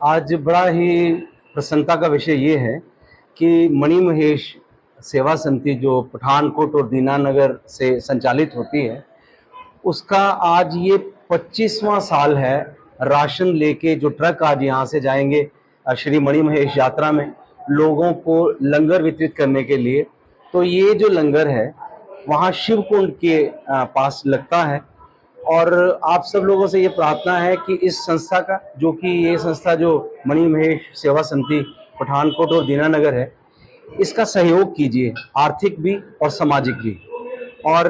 आज बड़ा ही प्रसन्नता का विषय ये है कि मणि महेश सेवा समिति जो पठानकोट और दीनानगर से संचालित होती है, उसका आज ये 25वां साल है राशन लेके जो ट्रक आज यहाँ से जाएँगे श्री मणि महेश यात्रा में लोगों को लंगर वितरित करने के लिए। तो ये जो लंगर है, वहाँ शिव कुंड के पास लगता है। और आप सब लोगों से ये प्रार्थना है कि इस संस्था का, जो कि ये संस्था जो मणि महेश सेवा समिति पठानकोट और दीनानगर है, इसका सहयोग कीजिए, आर्थिक भी और सामाजिक भी। और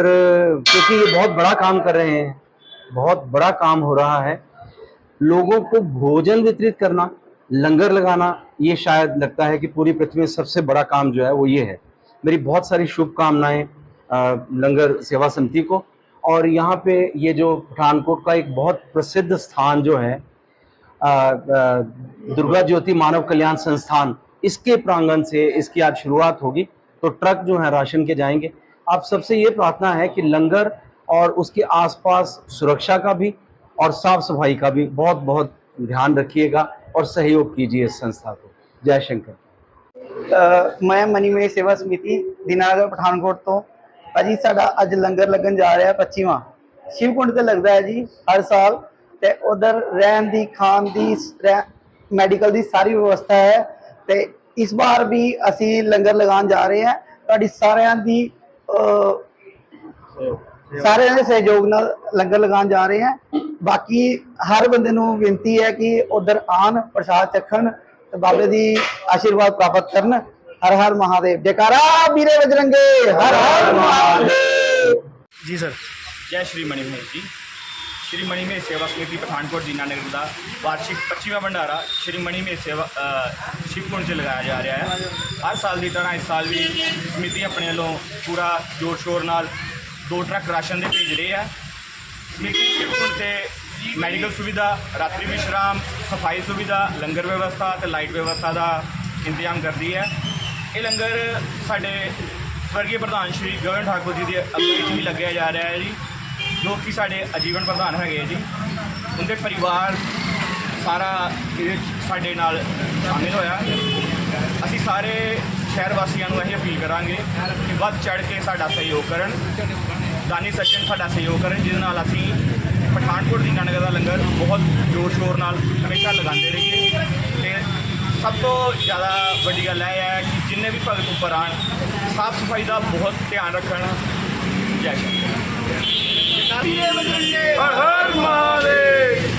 क्योंकि ये बहुत बड़ा काम कर रहे हैं, बहुत बड़ा काम हो रहा है, लोगों को भोजन वितरित करना, लंगर लगाना, ये शायद लगता है कि पूरी पृथ्वी में सबसे बड़ा काम जो है वो ये है। मेरी बहुत सारी शुभकामनाएँ लंगर सेवा समिति को और यहाँ पे ये जो पठानकोट का एक बहुत प्रसिद्ध स्थान जो है दुर्गा ज्योति मानव कल्याण संस्थान, इसके प्रांगण से इसकी आज शुरुआत होगी। तो ट्रक जो है राशन के जाएँगे। आप सबसे ये प्रार्थना है कि लंगर और उसके आसपास सुरक्षा का भी और साफ़ सफ़ाई का भी बहुत बहुत ध्यान रखिएगा और सहयोग कीजिए इस संस्था को। जय शंकर। मैं मनीमय सेवा समिति, दिनागर, पठानकोट तो ਭਾਜੀ ਸਾਡਾ ਅੱਜ ਲੰਗਰ ਲੱਗਣ ਜਾ ਰਿਹਾ 25ਵਾਂ ਸ਼ਿਵਕੁੰਡ ਤੇ ਲੱਗਦਾ ਹੈ ਜੀ ਹਰ ਸਾਲ ਤੇ ਉਧਰ ਰਹਿਣ ਦੀ, ਖਾਣ ਦੀ ਮੈਡੀਕਲ ਦੀ ਸਾਰੀ ਵਿਵਸਥਾ ਹੈ ਤੇ ਇਸ ਵਾਰ ਵੀ ਅਸੀਂ ਲੰਗਰ ਲਗਾਉਣ ਜਾ ਰਹੇ ਹਾਂ। ਤੁਹਾਡੀ ਸਾਰਿਆਂ ਦੀ ਸਾਰਿਆਂ ਦੇ ਸਹਿਯੋਗ ਨਾਲ ਲੰਗਰ ਲਗਾਉਣ ਜਾ ਰਹੇ ਹਾਂ। ਬਾਕੀ ਹਰ ਬੰਦੇ ਨੂੰ ਬੇਨਤੀ ਹੈ ਕਿ ਉਧਰ ਆਣ ਪ੍ਰਸ਼ਾਦ ਚੱਖਣ ਤੇ ਬਾਬੇ ਦੀ ਆਸ਼ੀਰਵਾਦ ਪ੍ਰਾਪਤ ਕਰਨ। ਹਰ ਹਰ ਮਹਾਦੇਵ। ਜੈਕਾਰਾ ਵੀਰੇ ਬਜਰੰਗੇ ਹਰ ਹਰ ਮਹਾਦੇਵ। ਜੀ ਸਰ। ਜੈ ਸ਼੍ਰੀ ਮਣੀ ਮਹੇਸ਼ ਜੀ। ਸ਼੍ਰੀ ਮਣੀ ਮਹੇਸ਼ ਸੇਵਾ ਸਮਿਤੀ ਪਠਾਨਕੋਟ ਦੀਨਾਨਗਰ ਦਾ ਵਾਰਸ਼ਿਕ 25ਵਾਂ ਭੰਡਾਰਾ ਸ਼੍ਰੀ ਮਣੀ ਮਹੇਸ਼ ਸੇਵਾ ਸ਼ਿਵਕੁੰਡ 'ਚ ਲਗਾਇਆ ਜਾ ਰਿਹਾ ਹੈ। ਹਰ ਸਾਲ ਦੀ ਤਰ੍ਹਾਂ ਇਸ ਸਾਲ ਵੀ ਸਮਿਤੀ ਆਪਣੇ ਵੱਲੋਂ ਪੂਰਾ ਜੋਰ ਸ਼ੋਰ ਨਾਲ ਦੋ ਟਰੱਕ ਰਾਸ਼ਨ ਦੇ ਭੇਜ ਰਹੇ ਹੈ ਸਮਿਤੀ ਸ਼ਿਵਕੁੰਡ ਤੇ ਮੈਡੀਕਲ ਸੁਵਿਧਾ ਰਾਤਰੀ ਵਿਸ਼ਰਾਮ ਸਫ਼ਾਈ ਸੁਵਿਧਾ ਲੰਗਰ ਵਿਵਸਥਾ ਤੇ ਲਾਈਟ ਵਿਵਸਥਾ ਦਾ ਇੰਤਜ਼ਾਮ ਕਰਦੀ ਹੈ। ਇਹ ਲੰਗਰ ਸਾਡੇ ਸਵਰਗੀ ਪ੍ਰਧਾਨ ਸ਼੍ਰੀ ਗਗਨ ਠਾਕੁਰ ਜੀ ਦੀ ਅਗਵਾਈ ਵਿੱਚ ਹੀ ਲੱਗਿਆ ਜਾ ਰਿਹਾ ਹੈ ਜੀ, ਜੋ ਕਿ ਸਾਡੇ ਆਜੀਵਨ ਪ੍ਰਧਾਨ ਹੈਗੇ ਜੀ। ਉਹਦੇ ਪਰਿਵਾਰ ਸਾਰਾ ਇਹਦੇ 'ਚ ਸਾਡੇ ਨਾਲ ਸ਼ਾਮਿਲ ਹੋਇਆ। ਅਸੀਂ ਸਾਰੇ ਸ਼ਹਿਰ ਵਾਸੀਆਂ ਨੂੰ ਇਹ ਅਪੀਲ ਕਰਾਂਗੇ ਕਿ ਵੱਧ ਚੜ ਕੇ ਸਾਡਾ ਸਹਿਯੋਗ ਕਰਨ। ਦਾਨੀ ਸੱਜਣ ਸਾਡਾ ਸਹਿਯੋਗ ਕਰਨ, ਜਿਹਦੇ ਨਾਲ ਅਸੀਂ ਪਠਾਨਕੋਟ ਦੀ ਨਗਰ ਦਾ ਲੰਗਰ ਬਹੁਤ ਜ਼ੋਰ ਸ਼ੋਰ ਨਾਲ ਹਮੇਸ਼ਾ ਲਗਾਉਂਦੇ ਰਹੀਏ। ਤੇ ਸਭ ਤੋਂ ਜ਼ਿਆਦਾ ਵੱਡੀ ਗੱਲ ਇਹ ਹੈ ਕਿ ਜਿੰਨੇ ਵੀ ਭਗਤ ਉੱਪਰ ਆਣ ਸਾਫ਼ ਸਫ਼ਾਈ ਦਾ ਬਹੁਤ ਧਿਆਨ ਰੱਖਣਾ ਜੈ ਸ਼੍ਰੀ ਹਰ ਹਰ ਮਹਾਦੇਵ।